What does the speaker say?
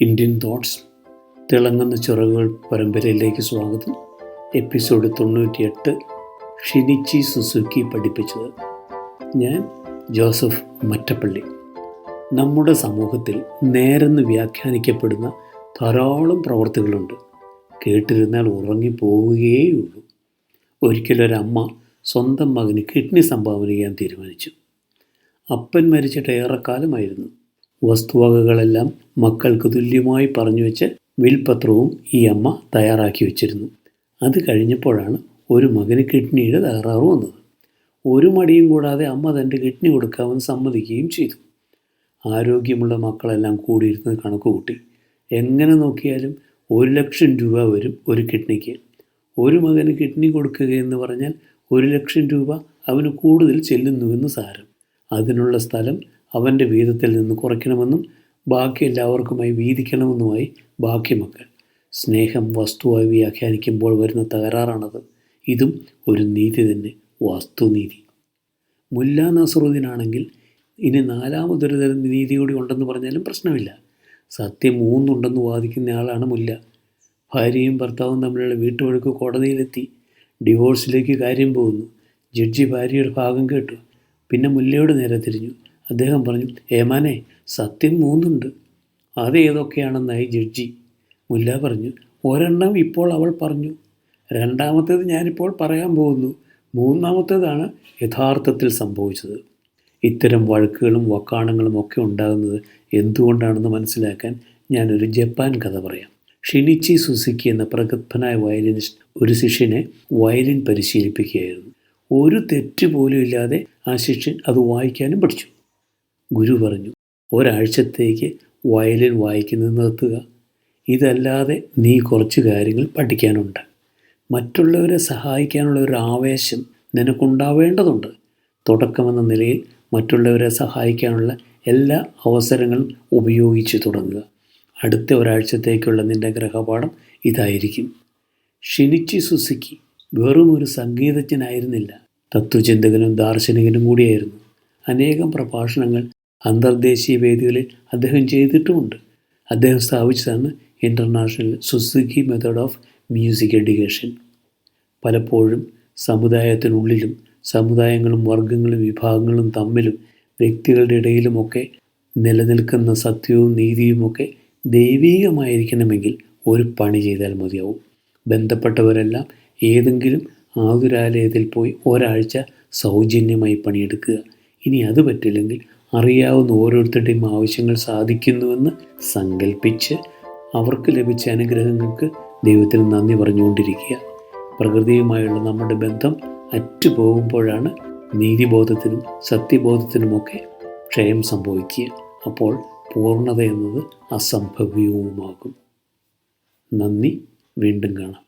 Indian thoughts തിളങ്ങുന്ന ചിറകുകൾ പരമ്പരയിലേക്ക് സ്വാഗതം. എപ്പിസോഡ് തൊണ്ണൂറ്റിയെട്ട് ഷിനിച്ചി സുസുക്കി പഠിപ്പിച്ചത് ഞാൻ ജോസഫ് മറ്റപ്പള്ളി. നമ്മുടെ സമൂഹത്തിൽ നേരെന്ന് വ്യാഖ്യാനിക്കപ്പെടുന്ന ധാരാളം പ്രവർത്തികളുണ്ട്. കേട്ടിരുന്നാൽ ഉറങ്ങിപ്പോവുകയേയുള്ളൂ ഒരിക്കലൊരമ്മ സ്വന്തം മകന് കിഡ്നി സംഭാവന ചെയ്യാൻ തീരുമാനിച്ചു. അപ്പൻ മരിച്ചിട്ട് ഏറെക്കാലമായിരുന്നു. വസ്തുവകകളെല്ലാം മക്കൾക്ക് തുല്യമായി പറഞ്ഞു വെച്ച് വിൽപത്രവും ഈ അമ്മ തയ്യാറാക്കി വെച്ചിരുന്നു. അത് കഴിഞ്ഞപ്പോഴാണ് ഒരു മകന് കിഡ്നിയുടെ തകരാറ് വന്നത്. ഒരു മടിയും കൂടാതെ അമ്മ തന്റെ കിഡ്നി കൊടുക്കാമെന്ന് സമ്മതിക്കുകയും ചെയ്തു. ആരോഗ്യമുള്ള മക്കളെല്ലാം കൂടിയിരുന്ന് കണക്ക് കൂട്ടി എങ്ങനെ നോക്കിയാലും ഒരു ലക്ഷം രൂപ വരും ഒരു കിഡ്നിക്ക്. ഒരു മകന് കിഡ്നി കൊടുക്കുക എന്ന് പറഞ്ഞാൽ ഒരു ലക്ഷം രൂപ അവന് കൂടുതൽ ചെല്ലുന്നുവെന്ന് സാരം. അതിനുള്ള സ്ഥലം അവന്റെ വീതത്തിൽ നിന്ന് കുറയ്ക്കണമെന്നും ബാക്കി എല്ലാവർക്കുമായി വീതിക്കണമെന്നുമായി ബാക്കി മക്കൾ. സ്നേഹം വസ്തുവായി വ്യാഖ്യാനിക്കുമ്പോൾ വരുന്ന തകരാറാണത്. ഇതും ഒരു നീതി തന്നെ വാസ്തുനീതി. മുല്ല നസറുദ്ദീനാണെങ്കിൽ ഇനി നാലാമതൊരു തരം നീതി കൂടി ഉണ്ടെന്ന് പറഞ്ഞാലും പ്രശ്നമില്ല. സത്യം മൂന്നുണ്ടെന്ന് വാദിക്കുന്ന ആളാണ് മുല്ല. ഭാര്യയും ഭർത്താവും തമ്മിലുള്ള വീട്ടുവഴക്ക് കോടതിയിലെത്തി. ഡിവോഴ്സിലേക്ക് കാര്യം പോകുന്നു. ജഡ്ജി ഭാര്യയുടെ ഭാഗം കേട്ടു. പിന്നെ മുല്ലയോട് നേരെ തിരിഞ്ഞു. അദ്ദേഹം പറഞ്ഞു ഏമാനെ സത്യം മൂന്നുണ്ട്. അത് ഏതൊക്കെയാണെന്നായി ജഡ്ജി. മുല്ല പറഞ്ഞു ഒരെണ്ണം ഇപ്പോൾ അവൾ പറഞ്ഞു. രണ്ടാമത്തേത് ഞാനിപ്പോൾ പറയാൻ പോകുന്നു. മൂന്നാമത്തേതാണ് യഥാർത്ഥത്തിൽ സംഭവിച്ചത്. ഇത്തരം വഴക്കുകളും വക്കാണങ്ങളും ഒക്കെ ഉണ്ടാകുന്നത് എന്തുകൊണ്ടാണെന്ന് മനസ്സിലാക്കാൻ ഞാനൊരു ജപ്പാൻ കഥ പറയാം. ഷിനിച്ചി സുസുക്കി എന്ന പ്രഗത്ഭനായ വയലിനിസ്റ്റ് ഒരു ശിഷ്യനെ വയലിൻ പരിശീലിപ്പിക്കുകയായിരുന്നു. ഒരു തെറ്റ് പോലും ഇല്ലാതെ ആ ശിഷ്യൻ അത് വായിക്കാനും പഠിച്ചു. ഗുരു പറഞ്ഞു ഒരാഴ്ചത്തേക്ക് വയലിൻ വായിക്കുന്നത് നിർത്തുക. ഇതല്ലാതെ നീ കുറച്ച് കാര്യങ്ങൾ പഠിക്കാനുണ്ട്. മറ്റുള്ളവരെ സഹായിക്കാനുള്ള ഒരു ആവേശം നിനക്കുണ്ടാവേണ്ടതുണ്ട്. തുടക്കമെന്ന നിലയിൽ മറ്റുള്ളവരെ സഹായിക്കാനുള്ള എല്ലാ അവസരങ്ങളും ഉപയോഗിച്ച് തുടങ്ങുക. അടുത്ത ഒരാഴ്ചത്തേക്കുള്ള നിന്റെ ഗ്രഹപാഠം ഇതായിരിക്കും. ഷിനിച്ചി സുസുക്കി വെറും ഒരു സംഗീതജ്ഞനായിരുന്നില്ല. തത്വചിന്തകനും ദാർശനികനും കൂടിയായിരുന്നു. അനേകം പ്രഭാഷണങ്ങൾ അന്തർദേശീയ വേദികളിൽ അദ്ദേഹം ചെയ്തിട്ടുമുണ്ട്. അദ്ദേഹം സ്ഥാപിച്ചതാണ് international Suzuki method of music education പലപ്പോഴും സമുദായത്തിനുള്ളിലും സമുദായങ്ങളും വർഗങ്ങളും വിഭാഗങ്ങളും തമ്മിലും വ്യക്തികളുടെ ഇടയിലുമൊക്കെ നിലനിൽക്കുന്ന സത്യവും നീതിയുമൊക്കെ ദൈവീകമായിരിക്കണമെങ്കിൽ ഒരു പണി ചെയ്താൽ മതിയാവും. ബന്ധപ്പെട്ടവരെല്ലാം ഏതെങ്കിലും ആതുരാലയത്തിൽ പോയി ഒരാഴ്ച സൗജന്യമായി പണിയെടുക്കുക. ഇനി അത് പറ്റില്ലെങ്കിൽ അറിയാവുന്ന ഓരോരുത്തരുടെയും ആവശ്യങ്ങൾ സാധിക്കുന്നുവെന്ന് സങ്കല്പിച്ച് അവർക്ക് ലഭിച്ച അനുഗ്രഹങ്ങൾക്ക് ദൈവത്തിന് നന്ദി പറഞ്ഞുകൊണ്ടിരിക്കുക. പ്രകൃതിയുമായുള്ള നമ്മുടെ ബന്ധം അറ്റുപോകുമ്പോഴാണ് നീതിബോധത്തിനും സത്യബോധത്തിനുമൊക്കെ ക്ഷയം സംഭവിക്കുക. അപ്പോൾ പൂർണത എന്നത് അസംഭവ്യവുമാകും. നന്ദി വീണ്ടും കാണാം.